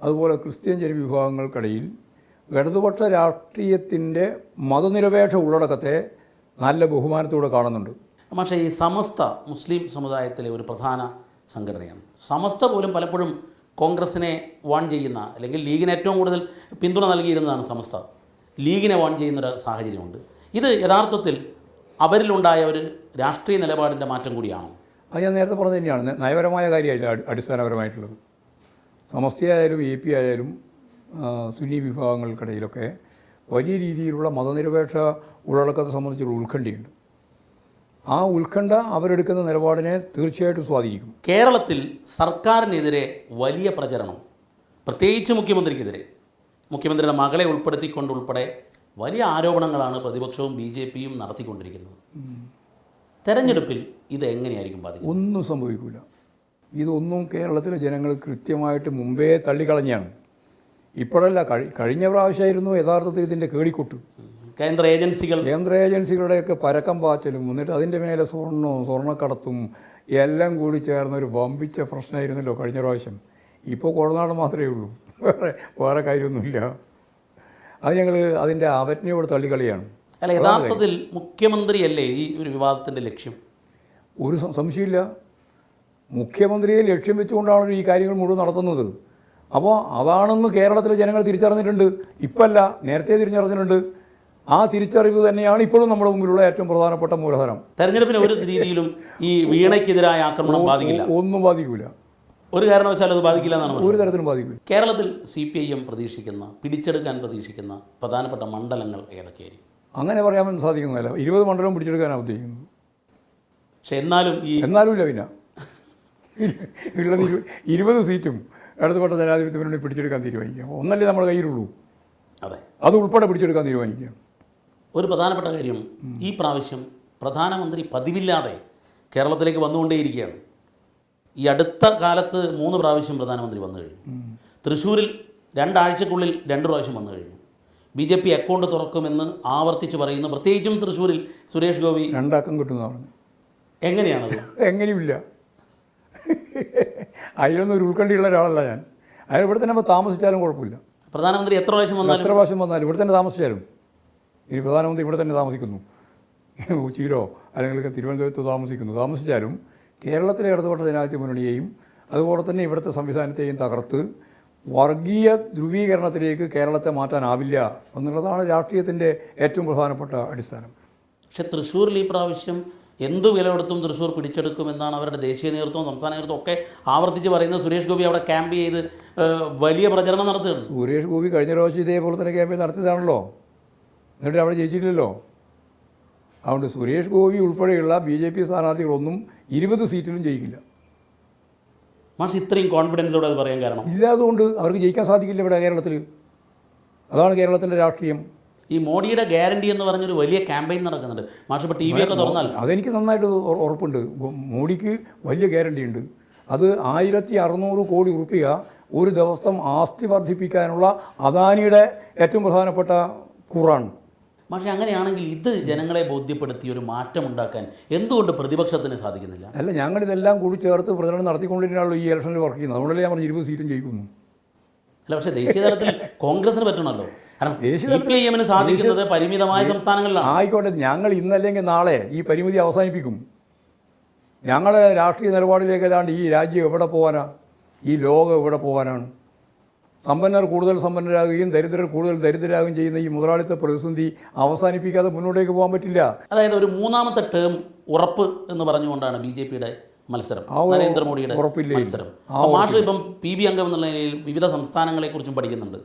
അതുപോലെ ക്രിസ്ത്യൻ ജനവിഭാഗങ്ങൾക്കിടയിൽ ഇടതുപക്ഷ രാഷ്ട്രീയത്തിന്റെ മതനിരപേക്ഷ ഉള്ളടക്കത്തെ നല്ല ബഹുമാനത്തോടെ കാണുന്നുണ്ട്. പക്ഷേ ഈ സമസ്ത മുസ്ലിം സമുദായത്തിലെ ഒരു പ്രധാന സംഘടനയാണ്. സമസ്ത പോലും പലപ്പോഴും കോൺഗ്രസിനെ വാൺ ചെയ്യുന്ന അല്ലെങ്കിൽ ലീഗിന് ഏറ്റവും കൂടുതൽ പിന്തുണ നൽകിയിരുന്നതാണ് സമസ്ത. ലീഗിനെ വാൺ ചെയ്യുന്നൊരു സാഹചര്യമുണ്ട്. ഇത് യഥാർത്ഥത്തിൽ അവരിലുണ്ടായ ഒരു രാഷ്ട്രീയ നിലപാടിന്റെ മാറ്റം കൂടിയാണ്. അത് ഞാൻ നേരത്തെ പറഞ്ഞത് തന്നെയാണ്. നയപരമായ കാര്യമല്ല അടി- അടിസ്ഥാനപരമായിട്ടുള്ളത്. സമസ്തയായാലും എ പി ആയാലും സുന്നി വിഭാഗങ്ങൾക്കിടയിലൊക്കെ വലിയ രീതിയിലുള്ള മതനിരപേക്ഷ ഉള്ളടക്കത്തെ സംബന്ധിച്ചുള്ള ഉത്കണ്ഠയുണ്ട്. ആ ഉത്കണ്ഠ അവരെടുക്കുന്ന നിലപാടിനെ തീർച്ചയായിട്ടും സ്വാധീനിക്കും. കേരളത്തിൽ സർക്കാരിനെതിരെ വലിയ പ്രചരണം പ്രത്യേകിച്ച് മുഖ്യമന്ത്രിക്കെതിരെ. മുഖ്യമന്ത്രിയുടെ മകളെ ഉൾപ്പെടുത്തിക്കൊണ്ട് ഉൾപ്പെടെ വലിയ ആരോപണങ്ങളാണ് പ്രതിപക്ഷവും ബി ജെ പിയും നടത്തിക്കൊണ്ടിരിക്കുന്നത്. തെരഞ്ഞെടുപ്പിൽ ഇത് എങ്ങനെയായിരിക്കും ബാധിക്കുക ഒന്നും സംഭവിക്കില്ല ഇതൊന്നും കേരളത്തിലെ ജനങ്ങൾ കൃത്യമായിട്ട് മുമ്പേ തള്ളിക്കളഞ്ഞാണ്. ഇപ്പോഴല്ല കഴി കഴിഞ്ഞ പ്രാവശ്യമായിരുന്നു യഥാർത്ഥത്തിൽ ഇതിന്റെ കേളിക്കൊട്ട് കേന്ദ്ര ഏജൻസികൾ. കേന്ദ്ര ഏജൻസികളുടെയൊക്കെ പരക്കം പാച്ചലും. എന്നിട്ട് അതിന്റെ മേലെ സ്വർണവും സ്വർണക്കടത്തും എല്ലാം കൂടി ചേർന്ന ഒരു വമ്പിച്ച പ്രശ്നമായിരുന്നല്ലോ കഴിഞ്ഞ പ്രാവശ്യം. ഇപ്പോൾ കുഴനാട് മാത്രമേ ഉള്ളൂ. വേറെ വേറെ കാര്യമൊന്നുമില്ല. അത് ഞങ്ങൾ അതിന്റെ അവജ്ഞയോട് തള്ളിക്കളിയാണ്. അല്ല യഥാർത്ഥത്തിൽ മുഖ്യമന്ത്രിയല്ലേ ഈ ഒരു വിവാദത്തിന്റെ ലക്ഷ്യം? ഒരു സംശയമില്ല. മുഖ്യമന്ത്രിയെ ലക്ഷ്യം വെച്ചുകൊണ്ടാണ് ഈ കാര്യങ്ങൾ മുഴുവൻ നടത്തുന്നത്. അപ്പോൾ അതാണെന്ന് കേരളത്തിലെ ജനങ്ങൾ തിരിച്ചറിഞ്ഞിട്ടുണ്ട്. ഇപ്പല്ല നേരത്തെ തിരിച്ചറിഞ്ഞിട്ടുണ്ട്. ആ തിരിച്ചറിവ് തന്നെയാണ് ഇപ്പോഴും നമ്മുടെ മുമ്പിലുള്ള ഏറ്റവും പ്രധാനപ്പെട്ട മൂലധനം. തെരഞ്ഞെടുപ്പിന് ഒരു രീതിയിലും ഈ വീണയ്ക്കെതിരായ ആക്രമണം ബാധിക്കില്ല. ഒന്നും ബാധിക്കില്ല ഒരു കാരണവശാലും അത് ബാധിക്കില്ല എന്നാണ് ഒരു തരത്തിലും ബാധിക്കില്ല കേരളത്തിൽ സി പി ഐ എം പ്രതീക്ഷിക്കുന്ന പിടിച്ചെടുക്കാൻ പ്രതീക്ഷിക്കുന്ന പ്രധാനപ്പെട്ട മണ്ഡലങ്ങൾ ഏതൊക്കെയായിരിക്കും? അങ്ങനെ പറയാൻ സാധിക്കുന്നതല്ല. ഇരുപത് മണ്ഡലം പിടിച്ചെടുക്കാനാണ് ഉദ്ദേശിക്കുന്നത്. പക്ഷെ എന്നാലും ഈ എന്നാലും ഇല്ല പിന്നെ ഉള്ളത് ഇരുപത് സീറ്റും ഇടതുപെട്ട ജനാധിപത്യ മുന്നണി പിടിച്ചെടുക്കാൻ തീരുമാനിക്കാം. ഒന്നല്ലേ നമ്മുടെ കയ്യിലുള്ളൂ. അതെ. അത് ഉൾപ്പെടെ പിടിച്ചെടുക്കാൻ തീരുമാനിക്കാം. ഒരു പ്രധാനപ്പെട്ട കാര്യം ഈ പ്രാവശ്യം പ്രധാനമന്ത്രി പതിവില്ലാതെ കേരളത്തിലേക്ക് വന്നുകൊണ്ടേയിരിക്കുകയാണ്. ഈ അടുത്ത കാലത്ത് മൂന്ന് പ്രാവശ്യം പ്രധാനമന്ത്രി വന്നു കഴിഞ്ഞു. തൃശ്ശൂരിൽ രണ്ടാഴ്ചക്കുള്ളിൽ രണ്ട് പ്രാവശ്യം വന്നു കഴിഞ്ഞു. ബി ജെ പി അക്കൗണ്ട് തുറക്കുമെന്ന് ആവർത്തിച്ച് പറയുന്നു. പ്രത്യേകിച്ചും തൃശ്ശൂരിൽ സുരേഷ് ഗോപി. രണ്ടാക്കം കിട്ടുന്ന പറഞ്ഞു എങ്ങനെയാണത് എങ്ങനെയുമില്ല അതിലൊന്നും ഒരു ഉൾക്കണ്ടിയുള്ള ഒരാളല്ല ഞാൻ. അയാൾ ഇവിടെ തന്നെ താമസിച്ചാലും കുഴപ്പമില്ല. പ്രധാനമന്ത്രി എത്ര പ്രാവശ്യം വന്നാലും? എത്ര പ്രാവശ്യം വന്നാലും ഇവിടെ തന്നെ താമസിച്ചാലും. ഇനി പ്രധാനമന്ത്രി ഇവിടെ തന്നെ താമസിക്കുന്നു. കൊച്ചിയിലോ അല്ലെങ്കിൽ തിരുവനന്തപുരത്തോ താമസിക്കുന്നു. താമസിച്ചാലും കേരളത്തിലെ ഇടതുപക്ഷ ജനാധിപത്യ മുന്നണിയെയും അതുപോലെ തന്നെ ഇവിടുത്തെ സംവിധാനത്തെയും തകർത്ത് വർഗീയ ധ്രുവീകരണത്തിലേക്ക് കേരളത്തെ മാറ്റാനാവില്ല എന്നുള്ളതാണ് രാഷ്ട്രീയത്തിന്റെ ഏറ്റവും പ്രധാനപ്പെട്ട അടിസ്ഥാനം. പക്ഷെ തൃശ്ശൂരിൽ ഈ പ്രാവശ്യം എന്ത് വില കൊടുത്തും തൃശ്ശൂർ പിടിച്ചെടുക്കുമെന്നാണ് അവരുടെ ദേശീയ നേതൃത്വം സംസ്ഥാന നേതൃത്വം ഒക്കെ ആവർത്തിച്ച് പറയുന്നത്. സുരേഷ് ഗോപി അവിടെ ക്യാമ്പ് ചെയ്ത് വലിയ പ്രചരണം നടത്തുകയാണ്. സുരേഷ് ഗോപി കഴിഞ്ഞ പ്രാവശ്യം ഇതേപോലെ തന്നെ ക്യാമ്പ് നടത്തിയതാണല്ലോ. എന്നിട്ട് അവിടെ ജയിച്ചിട്ടില്ലല്ലോ. അതുകൊണ്ട് സുരേഷ് ഗോപി ഉൾപ്പെടെയുള്ള ബി ജെ പി സ്ഥാനാർത്ഥികളൊന്നും ഇരുപത് സീറ്റിലും ജയിക്കില്ല. മാഷ് ഇത്രയും കോൺഫിഡൻസോടെ അത് പറയാൻ കാരണം? ഇല്ലാതുകൊണ്ട് അവർക്ക് ജയിക്കാൻ സാധിക്കില്ല ഇവിടെ കേരളത്തിൽ അതാണ് കേരളത്തിന്റെ രാഷ്ട്രീയം. ഈ മോഡിയുടെ ഗ്യാരണ്ടി എന്ന് പറഞ്ഞൊരു വലിയ ക്യാമ്പയിൻ നടക്കുന്നുണ്ട്. മാഷ് ഇപ്പോൾ ടി വി ഒക്കെ തുറന്നാൽ? അതെനിക്ക് നന്നായിട്ട് ഉറ- ഉറപ്പുണ്ട്. മോഡിക്ക് വലിയ ഗ്യാരണ്ടി ഉണ്ട്. അത് ആയിരത്തി അറുന്നൂറ് കോടി റുപ്യ ഒരു ദിവസം ആസ്തി വർദ്ധിപ്പിക്കാനുള്ള അദാനിയുടെ ഏറ്റവും പ്രധാനപ്പെട്ട കൂറാണ്. പക്ഷേ അങ്ങനെയാണെങ്കിൽ ഇത് ജനങ്ങളെ ബോധ്യപ്പെടുത്തി ഒരു മാറ്റം ഉണ്ടാക്കാൻ എന്തുകൊണ്ട് പ്രതിപക്ഷത്തിന് സാധിക്കുന്നില്ല? അല്ല ഞങ്ങൾ ഇതെല്ലാം കൂടി ചേർത്ത് പ്രചരണം നടത്തിക്കൊണ്ടിരുന്നാണല്ലോ ഈ ഇലക്ഷനിൽ വർക്ക് ചെയ്യുന്നത്. അതുകൊണ്ടല്ലേ ഞാൻ പറഞ്ഞു ഇരുപത് സീറ്റും ജയിക്കുന്നു? അല്ല പക്ഷേ ദേശീയ തലത്തിൽ കോൺഗ്രസിന് പറ്റണമല്ലോ. കാരണം സാധിക്കുന്നത് പരിമിതമായ സംസ്ഥാനങ്ങളിലാണ്. ആയിക്കോട്ടെ ഞങ്ങൾ ഇന്നല്ലെങ്കിൽ നാളെ ഈ പരിമിതി അവസാനിപ്പിക്കും. ഞങ്ങളെ രാഷ്ട്രീയ നിലപാടിലേക്കല്ലാണ്ട് ഈ രാജ്യം എവിടെ പോകാനാണ് ഈ ലോകം എവിടെ പോകാനാണ് സമ്പന്നർ കൂടുതൽ സമ്പന്നരാകുകയും ദരിദ്രർ കൂടുതൽ ദരിദ്രരാകുകയും ചെയ്യുന്ന ഈ മുതലാളിത്ത പ്രതിസന്ധി അവസാനിപ്പിക്കാതെ മുന്നോട്ടേക്ക് പോകാൻ പറ്റില്ല. അതായത് ഒരു മൂന്നാമത്തെ ടേം ഉറപ്പ് എന്ന് പറഞ്ഞുകൊണ്ടാണ് ബി ജെ പിയുടെ മത്സരം നരേന്ദ്രമോദിയുടെ മത്സരം. മാഷ് ഇപ്പം പി ബി അംഗം എന്നുള്ള നിലയിൽ വിവിധ സംസ്ഥാനങ്ങളെക്കുറിച്ചും പഠിക്കുന്നുണ്ട്.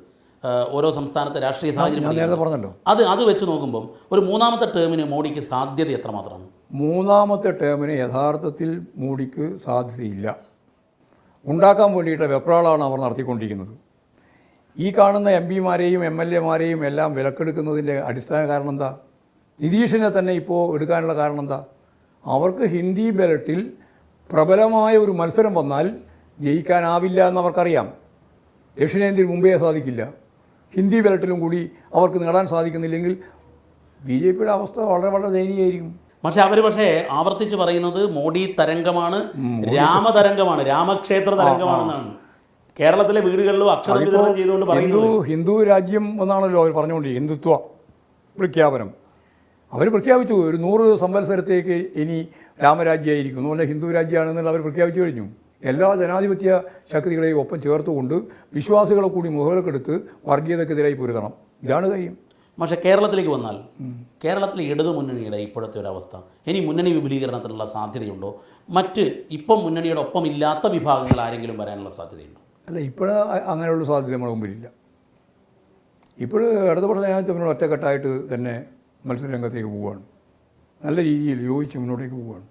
ഓരോ സംസ്ഥാനത്തെ രാഷ്ട്രീയ സാഹചര്യം. പറഞ്ഞല്ലോ. അത് അത് വെച്ച് നോക്കുമ്പം ഒരു മൂന്നാമത്തെ ടേമിന് മോഡിക്ക് സാധ്യത എത്രമാത്രമാണ്? മൂന്നാമത്തെ ടേമിന് യഥാർത്ഥത്തിൽ മോഡിക്ക് സാധ്യതയില്ല. ഉണ്ടാക്കാൻ വേണ്ടിയിട്ട് വെപ്രാളാണ് അവർ നടത്തിക്കൊണ്ടിരിക്കുന്നത്. ഈ കാണുന്ന എം പിമാരെയും എം എൽ എമാരെയും എല്ലാം വിലക്കെടുക്കുന്നതിന്റെ അടിസ്ഥാന കാരണം എന്താ നിതീഷിനെ തന്നെ ഇപ്പോൾ എടുക്കാനുള്ള കാരണം എന്താ അവർക്ക് ഹിന്ദി ബലറ്റിൽ പ്രബലമായ ഒരു മത്സരം വന്നാൽ ജയിക്കാനാവില്ല എന്നവർക്കറിയാം. ദക്ഷിണേന്ത്യയിൽ മുമ്പേ സാധിക്കില്ല. ഹിന്ദി ബലറ്റിലും കൂടി അവർക്ക് നേടാൻ സാധിക്കുന്നില്ലെങ്കിൽ ബി ജെ പിയുടെ അവസ്ഥ വളരെ വളരെ ദയനീയമായിരിക്കും. പക്ഷെ അവർ പക്ഷേ ആവർത്തിച്ച് പറയുന്നത് മോഡി തരംഗമാണ് രാമതരംഗമാണ് രാമക്ഷേത്ര തരംഗമാണെന്നാണ്. കേരളത്തിലെ വീടുകളിലും അക്ഷരം വിതരണം ചെയ്തുകൊണ്ട് പറയുന്നു ഹിന്ദു രാജ്യം എന്നാണല്ലോ അവർ പറഞ്ഞുകൊണ്ടിരിക്കുന്നത്. ഹിന്ദുത്വ പ്രഖ്യാപനം. അവർ പ്രഖ്യാപിച്ചു. ഒരു നൂറ് സംവത്സരത്തേക്ക് ഇനി രാമരാജ്യമായിരിക്കുന്നു. അല്ലെങ്കിൽ ഹിന്ദു രാജ്യമാണെന്നുള്ള അവർ പ്രഖ്യാപിച്ചു കഴിഞ്ഞു. എല്ലാ ജനാധിപത്യ ശക്തികളെയും ഒപ്പം ചേർത്തുകൊണ്ട് വിശ്വാസികളെ കൂടി മുഖവിലക്കെടുത്ത് വർഗീയതക്കെതിരായി പൊരുതണം. ഇതാണ് കാര്യം. പക്ഷേ കേരളത്തിലേക്ക് വന്നാൽ കേരളത്തിലെ ഇടതു മുന്നണിയുടെ ഇപ്പോഴത്തെ ഒരു അവസ്ഥ. ഇനി മുന്നണി വിപുലീകരണത്തിനുള്ള സാധ്യതയുണ്ടോ? മറ്റ് ഇപ്പം മുന്നണിയുടെ ഒപ്പം ഇല്ലാത്ത വിഭാഗങ്ങൾ ആരെങ്കിലും വരാനുള്ള സാധ്യതയുണ്ടോ? അല്ല ഇപ്പോൾ അങ്ങനെയുള്ള സാധ്യത നമ്മുടെ മുമ്പിലില്ല. ഇപ്പോൾ ഇടതുപക്ഷ ജനാധിപത്യത്തിനോട് ഒറ്റക്കെട്ടായിട്ട് തന്നെ മത്സരരംഗത്തേക്ക് പോവുകയാണ്. നല്ല രീതിയിൽ യോജിച്ച് മുന്നോട്ടേക്ക് പോവുകയാണ്.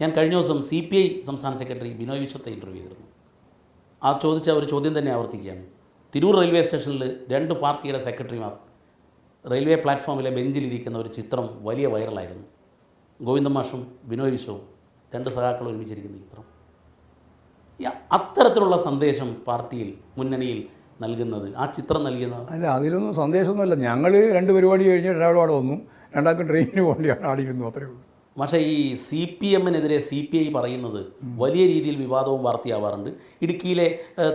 ഞാൻ കഴിഞ്ഞ ദിവസം സി പി ഐ സംസ്ഥാന സെക്രട്ടറി ബിനോയ് വിശ്വത്തെ ഇന്റർവ്യൂ ചെയ്തിരുന്നു. ആ ചോദിച്ച ഒരു ചോദ്യം തന്നെ ആവർത്തിക്കുകയാണ്. തിരൂർ റെയിൽവേ സ്റ്റേഷനിൽ രണ്ട് പാർട്ടിയുടെ സെക്രട്ടറിമാർ റെയിൽവേ പ്ലാറ്റ്ഫോമിലെ ബെഞ്ചിലിരിക്കുന്ന ഒരു ചിത്രം വലിയ വൈറലായിരുന്നു ഗോവിന്ദമാഷും ബിനോയ് വിശ്വവും രണ്ട് സഖാക്കൾ ഒരുമിച്ചിരിക്കുന്ന ചിത്രം. അത്തരത്തിലുള്ള സന്ദേശം പാർട്ടിയിൽ മുന്നണിയിൽ നൽകുന്നത് ആ ചിത്രം നൽകുന്നത്? അല്ല അതിലൊന്നും സന്ദേശമൊന്നുമല്ല. ഞങ്ങൾ രണ്ട് പരിപാടി കഴിഞ്ഞ് ഒരാൾ അവിടെ വന്നു. രണ്ടാൾക്കും ട്രെയിനിന് പോകേണ്ടി ആടിയിരുന്നു അത്രേ ഉള്ളൂ. പക്ഷേ ഈ സി പി എമ്മിനെതിരെ സി പി ഐ പറയുന്നത് വലിയ രീതിയിൽ വിവാദവും വാർത്തയാവാറുണ്ട്. ഇടുക്കിയിലെ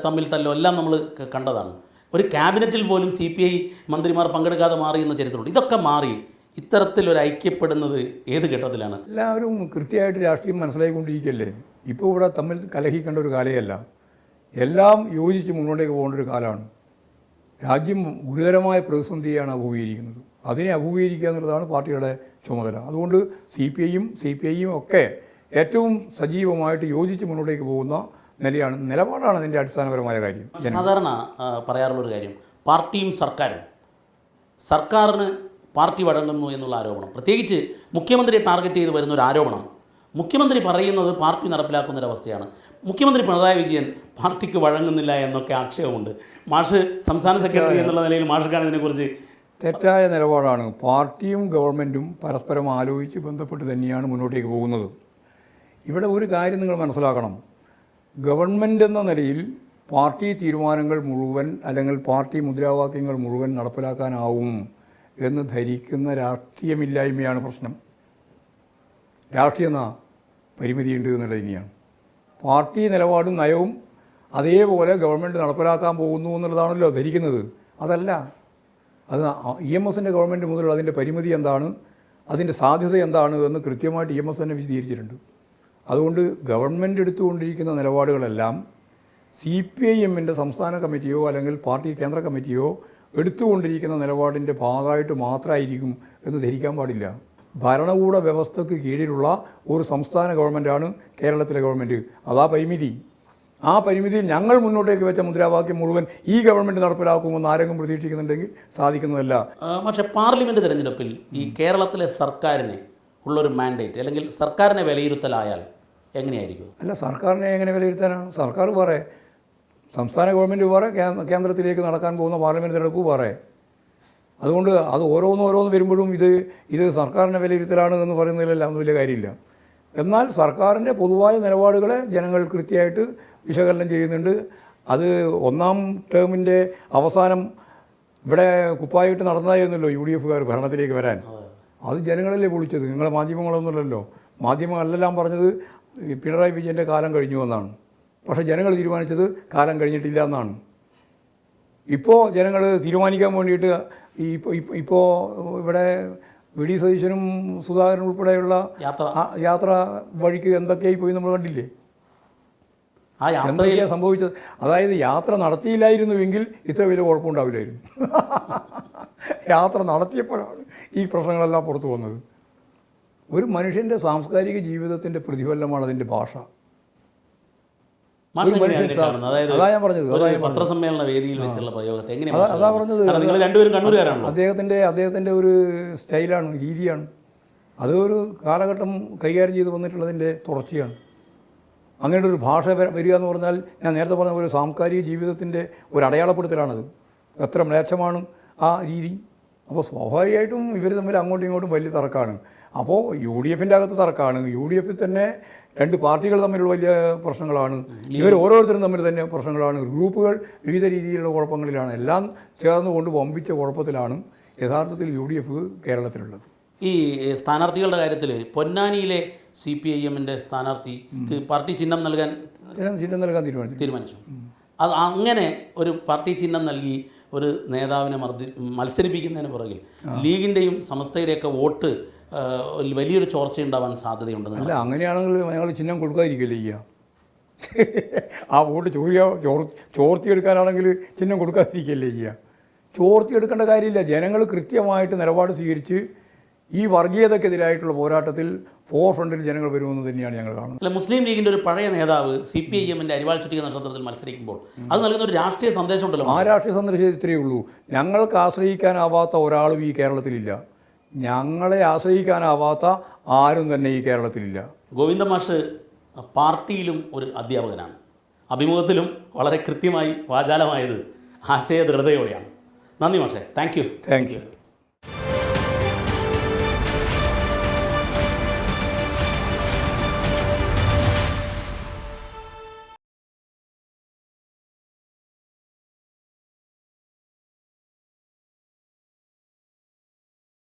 തമ്മിൽ തല്ലോ എല്ലാം നമ്മൾ കണ്ടതാണ്. ഒരു ക്യാബിനറ്റിൽ പോലും സി പി ഐ മന്ത്രിമാർ പങ്കെടുക്കാതെ മാറിയെന്ന എന്ന ചരിത്രമുണ്ട്. ഇതൊക്കെ മാറി. ഇത്തരത്തിലൊരു ഐക്യപ്പെടുന്നത് ഏത് ഘട്ടത്തിലാണ്? എല്ലാവരും കൃത്യമായിട്ട് രാഷ്ട്രീയം മനസ്സിലായിക്കൊണ്ടിരിക്കുകയല്ലേ ഇപ്പോൾ ഇവിടെ തമ്മിൽ കലഹിക്കേണ്ട ഒരു കാലയല്ല. എല്ലാം യോജിച്ച് മുന്നോട്ടേക്ക് പോകേണ്ട ഒരു കാലമാണ്. രാജ്യം ഗുരുതരമായ പ്രതിസന്ധിയാണ് അഭിമുഖീകരിക്കുന്നത്. അതിനെ അഭിമുഖീകരിക്കുക എന്നുള്ളതാണ് പാർട്ടിയുടെ ചുമതല. അതുകൊണ്ട് സി പി ഐയും സി പി ഐയും ഒക്കെ ഏറ്റവും സജീവമായിട്ട് യോജിച്ച് മുന്നോട്ടേക്ക് പോകുന്ന നിലയാണ് നിലപാടാണ് അതിന്റെ അടിസ്ഥാനപരമായ കാര്യം. സാധാരണ പറയാറുള്ളൊരു കാര്യം. പാർട്ടിയും സർക്കാരും. സർക്കാരിന് പാർട്ടി വഴങ്ങുന്നു എന്നുള്ള ആരോപണം. പ്രത്യേകിച്ച് മുഖ്യമന്ത്രിയെ ടാർഗറ്റ് ചെയ്ത് വരുന്ന ഒരു ആരോപണം. മുഖ്യമന്ത്രി പറയുന്നത് പാർട്ടി നടപ്പിലാക്കുന്ന ഒരവസ്ഥയാണ് മുഖ്യമന്ത്രി പിണറായി വിജയൻ പാർട്ടിക്ക് വഴങ്ങുന്നില്ല എന്നൊക്കെ ആക്ഷേപമുണ്ട്. മാഷ് സംസ്ഥാന സെക്രട്ടറി എന്നുള്ള നിലയിൽ മാഷക്കാണ് ഇതിനെക്കുറിച്ച് തെറ്റായ നിലപാടാണ്. പാർട്ടിയും ഗവൺമെന്റും പരസ്പരം ആലോചിച്ച് ബന്ധപ്പെട്ട് തന്നെയാണ് മുന്നോട്ടേക്ക് പോകുന്നത്. ഇവിടെ ഒരു കാര്യം നിങ്ങൾ മനസ്സിലാക്കണം. ഗവൺമെന്റ് എന്ന നിലയിൽ പാർട്ടി തീരുമാനങ്ങൾ മുഴുവൻ അല്ലെങ്കിൽ പാർട്ടി മുദ്രാവാക്യങ്ങൾ മുഴുവൻ നടപ്പിലാക്കാനാവും. എന്ന് ധരിക്കുന്ന രാഷ്ട്രീയമില്ലായ്മയാണ് പ്രശ്നം. രാഷ്ട്രീയ എന്ന പരിമിതിയുണ്ട് എന്നുള്ളത് തന്നെയാണ് പാർട്ടി നിലപാടും നയവും അതേപോലെ ഗവൺമെന്റ് നടപ്പിലാക്കാൻ പോകുന്നു എന്നുള്ളതാണല്ലോ ധരിക്കുന്നത്. അതല്ല. അത് ഇ എം എസിന്റെ ഗവൺമെന്റ് മുതലുള്ള അതിന്റെ പരിമിതി എന്താണ് അതിന്റെ സാധ്യത എന്താണ് എന്ന് കൃത്യമായിട്ട് ഇ എം എസ് തന്നെ വിശദീകരിച്ചിട്ടുണ്ട്. അതുകൊണ്ട് ഗവൺമെന്റ് എടുത്തുകൊണ്ടിരിക്കുന്ന നിലപാടുകളെല്ലാം സി പി ഐ എമ്മിന്റെ സംസ്ഥാന കമ്മിറ്റിയോ അല്ലെങ്കിൽ പാർട്ടി കേന്ദ്ര കമ്മിറ്റിയോ എടുത്തുകൊണ്ടിരിക്കുന്ന നിലപാടിന്റെ ഭാഗമായിട്ട് മാത്രമായിരിക്കും എന്ന് ധരിക്കാൻ പാടില്ല. ഭരണകൂട വ്യവസ്ഥയ്ക്ക് കീഴിലുള്ള ഒരു സംസ്ഥാന ഗവൺമെന്റാണ് കേരളത്തിലെ ഗവൺമെന്റ്. അതാ പരിമിതി. ആ പരിമിതിയിൽ ഞങ്ങൾ മുന്നോട്ടേക്ക് വെച്ച മുദ്രാവാക്യം മുഴുവൻ ഈ ഗവൺമെന്റ് നടപ്പിലാക്കുമെന്ന് ആരെങ്കിലും പ്രതീക്ഷിക്കുന്നുണ്ടെങ്കിൽ സാധിക്കുന്നതല്ല. പക്ഷേ പാർലമെന്റ് തിരഞ്ഞെടുപ്പിൽ ഈ കേരളത്തിലെ സർക്കാരിനെ ഉള്ളൊരു മാൻഡേറ്റ് അല്ലെങ്കിൽ സർക്കാരിനെ വിലയിരുത്തലായാൽ എങ്ങനെയായിരിക്കും? അല്ല സർക്കാരിനെ എങ്ങനെ വിലയിരുത്താനാണ്? സർക്കാർ പറയേ സംസ്ഥാന ഗവൺമെന്റ് വേറെ കേന്ദ്രത്തിലേക്ക് നടക്കാൻ പോകുന്ന പാർലമെന്റ് തിരഞ്ഞെടുപ്പ് വേറെ. അതുകൊണ്ട് അത് ഓരോന്ന് ഓരോന്ന് വരുമ്പോഴും ഇത് ഇത് സർക്കാരിന്റെ വിലയിരുത്തലാണ് എന്ന് പറയുന്നതിലെല്ലാം വലിയ കാര്യമില്ല. എന്നാൽ സർക്കാരിന്റെ പൊതുവായ നിലപാടുകളെ ജനങ്ങൾ കൃത്യമായിട്ട് വിശകലനം ചെയ്യുന്നുണ്ട്. അത് ഒന്നാം ടേമിന്റെ അവസാനം ഇവിടെ കുപ്പായിട്ട് നടന്നതായിരുന്നല്ലോ യു ഡി എഫുകാർ ഭരണത്തിലേക്ക് വരാൻ. അത്. ജനങ്ങളല്ലേ പൊളിച്ചത്? നിങ്ങളെ മാധ്യമങ്ങളൊന്നുമല്ലല്ലോ. മാധ്യമങ്ങളെല്ലാം പറഞ്ഞത് പിണറായി വിജയന്റെ കാലം കഴിഞ്ഞു എന്നാണ്. പക്ഷേ ജനങ്ങൾ തീരുമാനിച്ചത് കാലം കഴിഞ്ഞിട്ടില്ല എന്നാണ്. ഇപ്പോൾ ജനങ്ങൾ തീരുമാനിക്കാൻ വേണ്ടിയിട്ട് ഈ ഇപ്പോൾ ഇപ്പോൾ ഇവിടെ വി ഡി സതീശനും സുധാകരനും ഉൾപ്പെടെയുള്ള യാത്ര. യാത്ര വഴിക്ക് എന്തൊക്കെയായി പോയി നമ്മൾ കണ്ടില്ലേ? ആ സംഭവിച്ചത്? അതായത് യാത്ര നടത്തിയില്ലായിരുന്നുവെങ്കിൽ ഇത്ര വലിയ കുഴപ്പമുണ്ടാവില്ലായിരുന്നു. യാത്ര നടത്തിയപ്പോഴാണ് ഈ പ്രശ്നങ്ങളെല്ലാം പുറത്തു വന്നത്. ഒരു മനുഷ്യന്റെ സാംസ്കാരിക ജീവിതത്തിന്റെ പ്രതിഫലനമാണ് അതിന്റെ ഭാഷ മാഷ് ഒരു എങ്ങനെയാണ് മനുഷ്യൻ ഇതിനെ കാണുന്നത്? അതായത് അതാ ഞാൻ പറഞ്ഞത്, അതാ ഒരു ഞാൻ പത്രസമ്മേളന വേദിയിൽ വെച്ചുള്ള പ്രയോഗത്തെ അതാ എങ്ങനെയാണ് പറഞ്ഞത് നിങ്ങൾ രണ്ടുപേരും കണ്ണൂരുകാരാണല്ലോ. അദ്ദേഹത്തിന്റെ അദ്ദേഹത്തിന്റെ ഒരു സ്റ്റൈലാണ് രീതിയാണ്. അത് ഒരു കാലഘട്ടം കൈകാര്യം ചെയ്ത് വന്നിട്ടുള്ളതിന്റെ തുടർച്ചയാണ്. അങ്ങനെ ഒരു ഭാഷ വരിക എന്ന് പറഞ്ഞാൽ ഞാൻ നേരത്തെ പറഞ്ഞ ഒരു സാംസ്കാരിക ജീവിതത്തിന്റെ ഒരു അടയാളപ്പെടുത്തലാണത്. എത്ര മ്ലേച്ഛമാണ് ആ രീതി. അപ്പോൾ സ്വാഭാവികമായിട്ടും ഇവർ തമ്മിൽ അങ്ങോട്ടും ഇങ്ങോട്ടും വലിയ തർക്കമാണ്. അപ്പോൾ യു ഡി എഫിന്റെ അകത്ത് തർക്കമാണ്. യു ഡി എഫിൽ തന്നെ രണ്ട് പാർട്ടികൾ തമ്മിലുള്ള വലിയ പ്രശ്നങ്ങളാണ്. ഇവർ ഓരോരുത്തരും തമ്മിൽ തന്നെ പ്രശ്നങ്ങളാണ്. ഗ്രൂപ്പുകൾ വിവിധ രീതിയിലുള്ള കുഴപ്പങ്ങളിലാണ്. എല്ലാം ചേർന്നുകൊണ്ട് വമ്പിച്ച കുഴപ്പത്തിലാണ് യഥാർത്ഥത്തിൽ യു ഡി എഫ് കേരളത്തിലുള്ളത്. ഈ സ്ഥാനാർത്ഥികളുടെ കാര്യത്തിൽ പൊന്നാനിയിലെ സി പി ഐ എമ്മിന്റെ സ്ഥാനാർത്ഥിക്ക് പാർട്ടി ചിഹ്നം നൽകാൻ ചിഹ്നം നൽകാൻ തീരുമാനിച്ചു തീരുമാനിച്ചു. അത് അങ്ങനെ ഒരു പാർട്ടി ചിഹ്നം നൽകി ഒരു നേതാവിനെ മർദ്ദി മത്സരിപ്പിക്കുന്നതിന് പുറകിൽ ലീഗിന്റെയും സമസ്തയുടെയൊക്കെ വോട്ട് വലിയൊരു ചോർച്ച ഉണ്ടാവാൻ സാധ്യതയുണ്ടെന്ന് അല്ല അങ്ങനെയാണെങ്കിൽ ഞങ്ങൾ ചിഹ്നം കൊടുക്കാതിരിക്കില്ല ചെയ്യുക ആ വോട്ട് ചോരിയ ചോർ ചോർത്തിയെടുക്കാനാണെങ്കിൽ ചിഹ്നം കൊടുക്കാതിരിക്കില്ലേ ചെയ്യുക ചോർത്തിയെടുക്കേണ്ട കാര്യമില്ല. ജനങ്ങൾ കൃത്യമായിട്ട് നിലപാട് സ്വീകരിച്ച് ഈ വർഗീയതക്കെതിരായിട്ടുള്ള പോരാട്ടത്തിൽ ഫോർ ഫ്രണ്ടിൽ ജനങ്ങൾ വരുമെന്ന് തന്നെയാണ് ഞങ്ങൾ കാണുന്നത്. അല്ല മുസ്ലിം ലീഗിന്റെ ഒരു പഴയ നേതാവ് സി പി ഐ എമ്മിന്റെ അരിവാൾ ചുറ്റിക നക്ഷത്രത്തിൽ മത്സരിക്കുമ്പോൾ അത് നൽകുന്ന ഒരു രാഷ്ട്രീയ സന്ദേശമുണ്ടല്ലോ ആ രാഷ്ട്രീയ സന്ദേശം ഇത്രയേ ഉള്ളൂ. ഞങ്ങൾക്ക് ആശ്രയിക്കാനാവാത്ത ഒരാളും ഈ കേരളത്തിലില്ല. ഞങ്ങളെ ആശ്രയിക്കാനാവാത്ത ആരും തന്നെ ഈ കേരളത്തിലില്ല. ഗോവിന്ദ മാഷ് പാർട്ടിയിലും ഒരു അധ്യാപകനാണ്. അഭിമുഖത്തിലും വളരെ കൃത്യമായി വാചാലമായത് ആശയ ദൃഢതയോടെയാണ് നന്ദി മാഷേ. Thank you. Thank you.